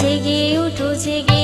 জেগে উঠো জেগে